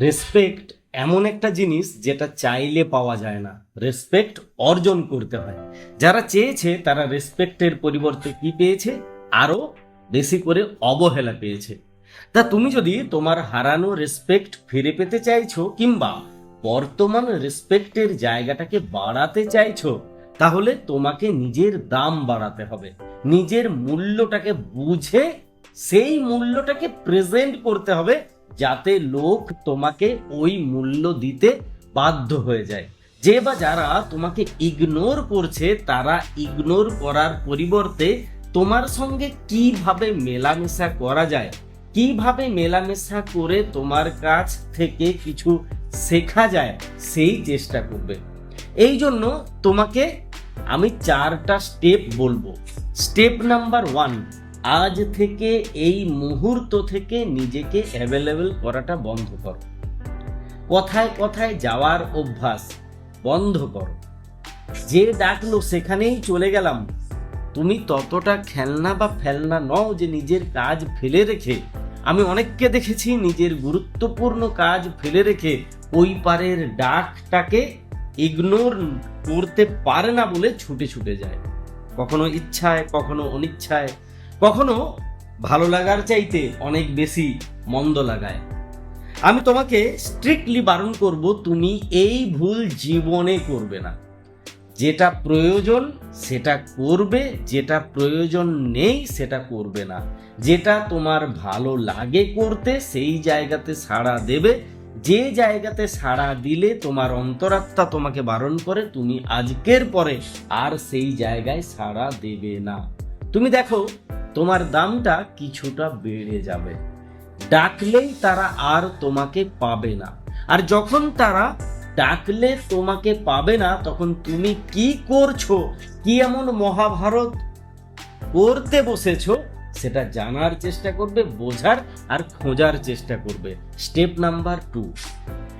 Respect এমন একটা জিনিস যেটা চাইলে পাওয়া যায় না। রেসপেক্ট অর্জন করতে হয়। যারা চেয়েছে, তারা রেসপেক্টের পরিবর্তে কি পেয়েছে? আরও বেশি করে অবহেলা পেয়েছে। তা তুমি যদি তোমার হারানো রেসপেক্ট ফিরে পেতে চাইছো কিংবা বর্তমান রেসপেক্টের জায়গাটাকে বাড়াতে চাইছো, তাহলে তোমাকে নিজের দাম বাড়াতে হবে। নিজের মূল্যটাকে বুঝে সেই মূল্যটাকে প্রেজেন্ট করতে হবে। যাতে লোক তোমাকে ওই মূল্য দিতে বাধ্য হয়ে যায়। যে বা যারা তোমাকে ইগনোর করছে, তারা ইগনোর করার পরিবর্তে তোমার সঙ্গে কীভাবে মেলামেশা করা যায়, কীভাবে মেলামেশা করে তোমার কাছ থেকে কিছু শেখা যায়, সেই চেষ্টা করবে। এই জন্য তোমাকে আমি চারটা স্টেপ বলব। স্টেপ নাম্বার ওয়ান আজ থেকে এই মুহূর্ত থেকে নিজেকে অ্যাভেলেবেল করাটা বন্ধ করো। কথায় কথায় যাওয়ার অভ্যাস বন্ধ করো। যে ডাকলো, সেখানেই চলে গেলাম। তুমি ততটা খেলনা বা ফেলনা নও যে নিজের কাজ ফেলে রেখে, আমি অনেককে দেখেছি নিজের গুরুত্বপূর্ণ কাজ ফেলে রেখে ওই পারের ডাকটাকে ইগনোর করতে পারে না বলে ছুটে ছুটে যায়। কখনো ইচ্ছায়, কখনো অনিচ্ছায় কখনো ভালো লাগার চাইতে অনেক বেশি মন্দ লাগায়। আমি তোমাকে স্ট্রিক্টলি বারণ করব, তুমি এই ভুল জীবনে করবে না। যেটা প্রয়োজন, সেটা করবে, যেটা প্রয়োজন নেই, সেটা করবে না। যেটা তোমার ভালো লাগে করতে, সেই জায়গাতে সাড়া দেবে। যে জায়গাতে সাড়া দিলে তোমার অন্তরাত্মা তোমাকে বারণ করে, তুমি আজকের পরে আর সেই জায়গায় সাড়া দেবে না। তুমি দেখো, তোমার দামটা কিছুটা বেড়ে যাবে। ডাকলেই তারা আর তোমাকে পাবে না। আর যখন তারা ডাকলে তোমাকে পাবে না, তখন তুমি কি করছ? কি এমন মহাভারত করতে বসেছো? সেটা জানার চেষ্টা করবে, বোঝার আর খোঁজার চেষ্টা করবে। Step number two.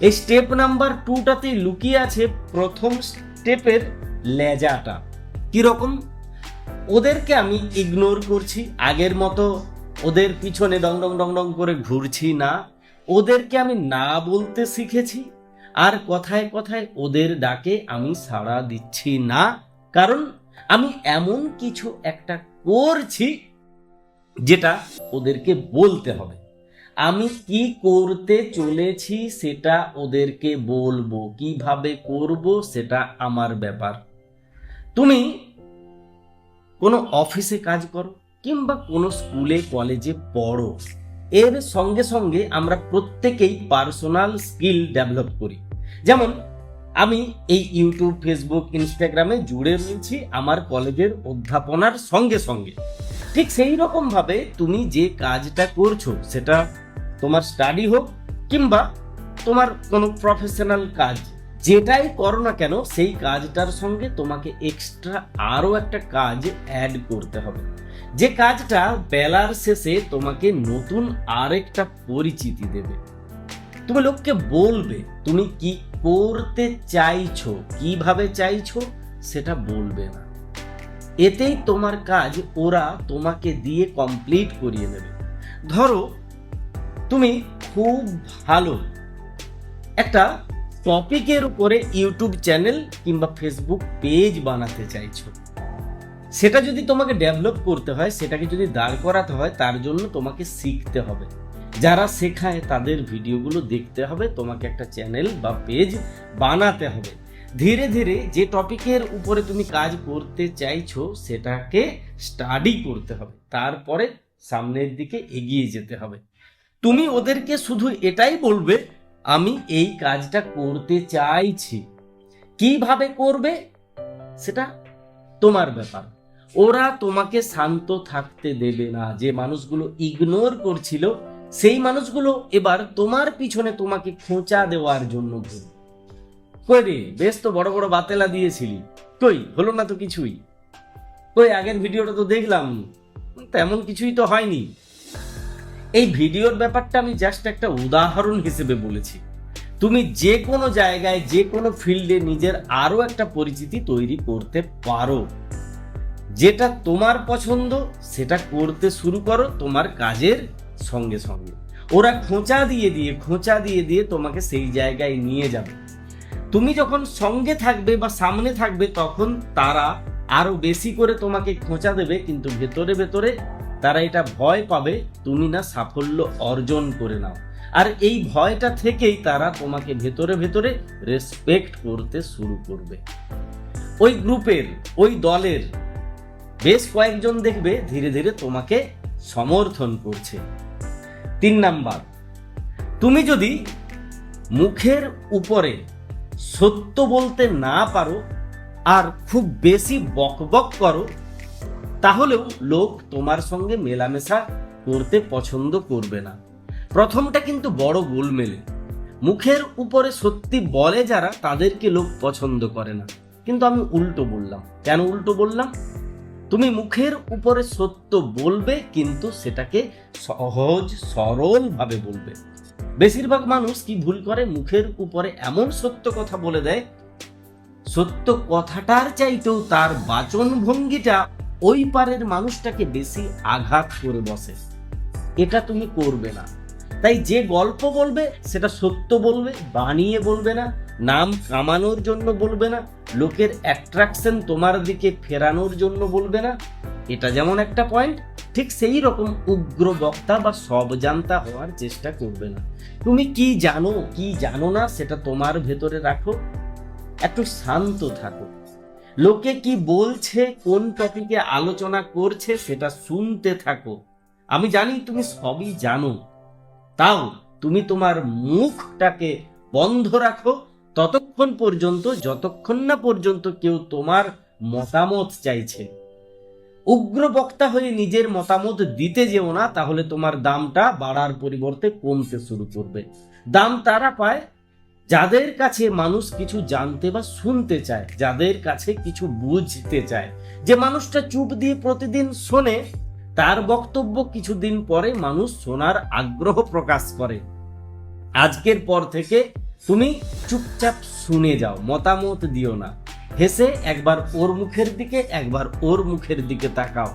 এই স্টেপ নাম্বার টুটাতে লুকিয়ে আছে প্রথম স্টেপের লেজাটা। কীরকম? ওদেরকে আমি ইগনোর করছি, আগের মতো ওদের পিছনে ডং ডং ডং ডং করে ঘুরছি না। ওদেরকে আমি না বলতে শিখেছি, আর কথায় কথায় ওদের ডাকে আমি সাড়া দিচ্ছি না। কারণ আমি এমন কিছু একটা করছি যেটা ওদেরকে বলতে হবে। আমি কি করতে চলেছি সেটা ওদেরকে বলব, কীভাবে করব সেটা আমার ব্যাপার। তুমি কোনো অফিসে কাজ করো কিংবা কোনো স্কুলে, কলেজে পড়ো। এর সঙ্গে সঙ্গে আমরা প্রত্যেকেই পার্সোনাল স্কিল ডেভেলপ করি। যেমন, আমি এই ইউটিউব, ফেসবুক, ইনস্টাগ্রামে জুড়ে রয়েছি আমার কলেজের অধ্যাপনার সঙ্গে সঙ্গে। ঠিক সেই রকমভাবে তুমি যে কাজটা করছ, সেটা তোমার স্টাডি হোক কিংবা তোমার কোনো প্রফেশনাল কাজ যেটাই করো না কেন, সেই কাজটার সঙ্গে তোমাকে এক্সট্রা আরও একটা কাজ অ্যাড করতে হবে। যে কাজটা বেলার শেষে তোমাকে নতুন আরেকটা পরিচিতি দেবে। তুমি লোককে বলবে, তুমি কি করতে চাইছো, কীভাবে চাইছো? সেটা বলবে না। এতেই তোমার কাজ ওরা তোমাকে দিয়ে কমপ্লিট করিয়ে নেবে। ধরো, তুমি খুব ভালো একটা টপিকের উপরে ইউটিউব চ্যানেল কিংবা ফেসবুক পেজ বানাতে চাইছো। সেটা যদি তোমাকে ডেভেলপ করতে হয়, সেটাকে যদি দাঁড় করাতে হয়, তার জন্য তোমাকে শিখতে হবে। যারা শেখায়, তাদের ভিডিওগুলো দেখতে হবে, তোমাকে একটা চ্যানেল বা পেজ বানাতে হবে। ধীরে ধীরে যে টপিকের উপরে তুমি কাজ করতে চাইছো, সেটাকে স্টাডি করতে হবে। তারপরে সামনের দিকে এগিয়ে যেতে হবে। তুমি ওদেরকে শুধু এটাই বলবে আমি এই কাজটা করতে চাইছি। কীভাবে করবে? সেটা তোমার ব্যাপার। ওরা তোমাকে শান্ত থাকতে দেবে না। যে মানুষগুলো ইগনোর করছিল, সেই মানুষগুলো এবার তোমার পিছনে তোমাকে খোঁচা দেওয়ার জন্য কই রে, বেশ তো বড় বড় বাতেলা দিয়েছিলি। কই, হলো না তো কিছুই? কই, আগের ভিডিওটা তো দেখলাম। তেমন কিছুই তো হয়নি। এই ভিডিওর ব্যাপারটা আমি জাস্ট একটা উদাহরণ হিসেবে বলেছি। তুমি যে কোনো জায়গায় যে কোনো ফিল্ডে নিজের আরও একটা পরিচিতি তৈরি করতে পারো। যেটা তোমার পছন্দ, সেটা করতে শুরু করো তোমার কাজের সঙ্গে সঙ্গে। ওরা খোঁচা দিয়ে দিয়ে, খোঁচা দিয়ে দিয়ে তোমাকে সেই জায়গায় নিয়ে যাবে। তুমি যখন সঙ্গে থাকবে বা সামনে থাকবে, তখন তারা আরও বেশি করে তোমাকে খোঁচা দেবে, কিন্তু ভেতরে ভেতরে তারা এটা ভয় পাবে, তুমি না সাফল্য অর্জন করে নাও। আর এই ভয়টা থেকেই তারা তোমাকে ভেতরে ভেতরে রেসপেক্ট করতে শুরু করবে। ওই গ্রুপের, ওই দলের বেশ কয়েকজন দেখবে ধীরে ধীরে তোমাকে সমর্থন করছে। তিন নাম্বার, তুমি যদি মুখের উপরে সত্য বলতে না পারো আর খুব বেশি বকবক করো তাহলেও লোক তোমার সঙ্গে মেলামেশা করতে পছন্দ করবে না। প্রথমটা কিন্তু বড় গোলমেলে। মুখের উপরে সত্যি বলে যারা, তাদেরকে লোক পছন্দ করে না। কিন্তু আমি উল্টো বললাম। কেন উল্টো বললাম? তুমি মুখের উপরে সত্য বলবে, কিন্তু সেটাকে সহজ, সরল ভাবে বলবে। বেশিরভাগ মানুষ কি ভুল করে? মুখের উপরে এমন সত্য কথা বলে দেয়, সত্য কথাটার চাইতেও তার বাচন ভঙ্গিটা ওই পারের মানুষটাকে বেশি আঘাত করে বসে। এটা তুমি করবে না। তাই যে গল্প বলবে, সেটা সত্য বলবে, বানিয়ে বলবে না, নাম কামানোর জন্য বলবে না, লোকের অ্যাট্রাকশন তোমার দিকে ফেরানোর জন্য বলবে না। এটা যেমন একটা পয়েন্ট ঠিক সেই রকম উগ্র বক্তা বা সব জানতা হওয়ার চেষ্টা করবে না। তুমি কি জানো কি জানো না, সেটা তোমার ভেতরে রাখো। একটু শান্ত থাকো। লোকে কি বলছে, কোন টপিকে আলোচনা করছে সেটা শুনতে থাকো। আমি জানি তুমি সবই জানো। তাও তুমি তোমার মুখটাকে বন্ধ রাখো। ততক্ষণ পর্যন্ত, যতক্ষণ না পর্যন্ত কেউ তোমার মতামত চাইছে। উগ্র বক্তা হয়ে নিজের মতামত দিতে যেও না, তাহলে তোমার দামটা বাড়ার পরিবর্তে কমতে শুরু করবে। দাম তারা পায় যাদের কাছে মানুষ কিছু জানতে বা শুনতে চায়, যাদের কাছে কিছু বুঝতে চায়, যে মানুষটা চুপ দিয়ে প্রতিদিন শোনে, তার বক্তব্য কিছুদিন পরে মানুষ শোনার আগ্রহ প্রকাশ করে। আজকের পর থেকে তুমি চুপচাপ শুনে যাও, মতামত দিও না। হেসে একবার ওর মুখের দিকে, একবার ওর মুখের দিকে তাকাও।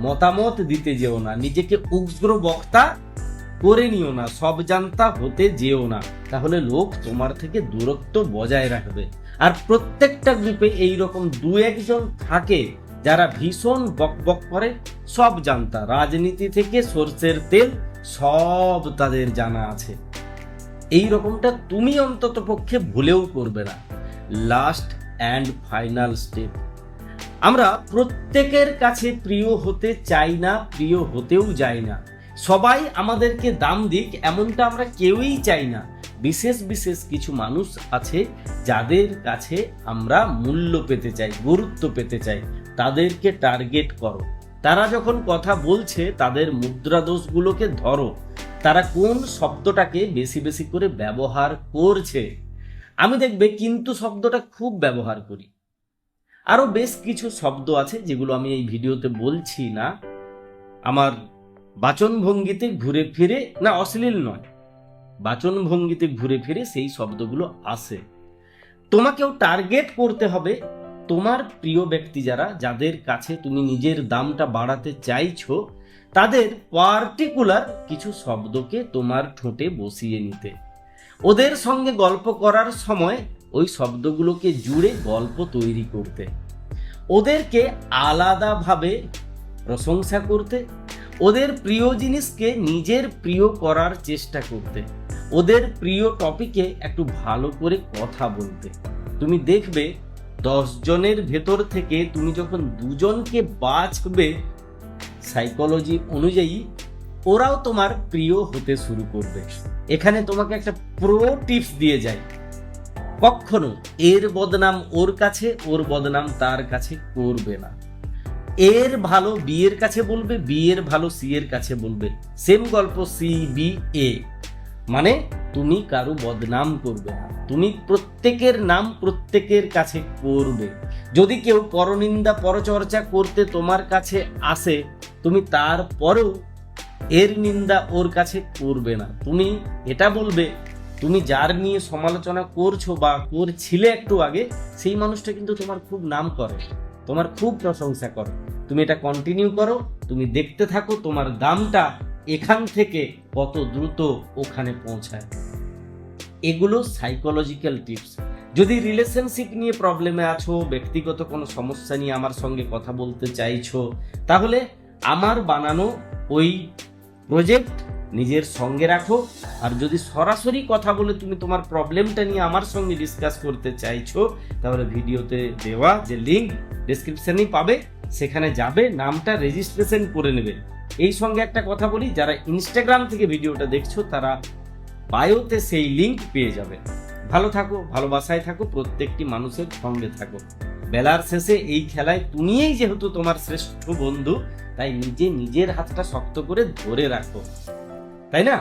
মতামত দিতে যেও না, নিজেকে উগ্র বক্তা করে নিও না, সব জানতা হতে যেও না। তাহলে লোক তোমার থেকে দূরত্ব বজায় রাখবে। আর প্রত্যেকটা গ্রুপে এই রকম দু একজন থাকে যারা ভীষণ বক বক করে, সব জানতা। রাজনীতি থেকে সর্ষের তেল, সব তাদের জানা আছে। এই রকমটা তুমি অন্তত পক্ষে ভুলেও করবে না। লাস্ট অ্যান্ড ফাইনাল স্টেপ আমরা প্রত্যেকের কাছে প্রিয় হতে চাই না, প্রিয় হতেও যাই না। সবাই আমাদেরকে দাম দিক, এমনটা আমরা কেউই চাই না। বিশেষ বিশেষ কিছু মানুষ আছে যাদের কাছে আমরা মূল্য পেতে চাই, গুরুত্ব পেতে চাই। তাদেরকে টার্গেট করো। তারা যখন কথা বলছে, তাদের মুদ্রা দোষগুলোকে ধরো। তারা কোন শব্দটাকে বেশি বেশি করে ব্যবহার করছে? আমি দেখবে কিন্তু শব্দটা খুব ব্যবহার করি। আরও বেশ কিছু শব্দ আছে যেগুলো আমি এই ভিডিওতে বলছি না। আমার বাচনভঙ্গিতে ঘুরে ফিরে, না, অশ্লীল নয়। বাচনভঙ্গিতে ঘুরে ফিরে সেই শব্দগুলো আসে। তোমাকেও টার্গেট করতে হবে। তোমার প্রিয় ব্যক্তি যারা, যাদের কাছে তুমি নিজের দামটা বাড়াতে চাইছো, তাদের পার্টিকুলার কিছু শব্দকে তোমার ঠোঁটে বসিয়ে নিতে। ওদের সঙ্গে গল্প করার সময় ওই শব্দগুলোকে জুড়ে গল্প তৈরি করতে। ওদেরকে আলাদাভাবে প্রশংসা করতে ওদের প্রিয় জিনিসকে নিজের প্রিয় করার চেষ্টা করতে। ওদের প্রিয় টপিকে একটু ভালো করে কথা বলতে। তুমি দেখবে জনের ভেতর থেকে তুমি যখন দুজনকে বাঁচবে সাইকোলজি অনুযায়ী, ওরাও তোমার প্রিয় হতে শুরু করবে। এখানে তোমাকে একটা প্রো টিপস দিয়ে যায়। কখনো এর বদনাম ওর কাছে, ওর বদনাম তার কাছে করবে না। এর ভালো বিয়ের কাছে বলবে বিয়ের ভালো সি এর কাছে বলবে। সেম গল্প সি বি এ মানে তুমি কারও বদনাম করবে না। তুমি প্রত্যেকের নাম প্রত্যেকের কাছে করবে। যদি কেউ পরনিন্দা, পরচর্চা করতে তোমার কাছে আসে, তুমি তারপরেও এর নিন্দা ওর কাছে করবে না। তুমি এটা বলবে, তুমি যার নিয়ে সমালোচনা করছ বা করছিলে একটু আগে, সেই মানুষটা কিন্তু তোমার খুব নাম করে। তোমার খুব প্রশংসা করো। তুমি এটা কন্টিনিউ করো, তুমি দেখতে থাকো তোমার দামটা এখান থেকে কত দ্রুত ওখানে পৌঁছায়। এগুলো সাইকোলজিক্যাল টিপস যদি রিলেশনশিপ নিয়ে প্রবলেমে আছো, ব্যক্তিগত কোনো সমস্যা নিয়ে আমার সঙ্গে কথা বলতে চাইছো, তাহলে আমার বানানো ওই প্রজেক্ট নিজের সঙ্গে রাখো। আর যদি সরাসরি কথা বলে তুমি তোমার প্রবলেমটা নিয়ে আমার সঙ্গে ডিসকাস করতে চাইছো, তাহলে ভিডিওতে দেওয়া যে লিঙ্ক ডেসক্রিপশনেই পাবে, সেখানে যাবে, নামটা রেজিস্ট্রেশন করে নেবে। এই সঙ্গে একটা কথা বলি, যারা ইনস্টাগ্রাম থেকে ভিডিওটা দেখছ, তারা বায়োতে সেই লিংক পেয়ে যাবে। ভালো থাকো, ভালোবাসায় থাকো, প্রত্যেকটি মানুষের সঙ্গে থাকো। বেলার শেষে এই খেলায় তুমিই যেহেতু তোমার শ্রেষ্ঠ বন্ধু, তাই নিজে নিজের হাতটা শক্ত করে ধরে রাখো। তাই না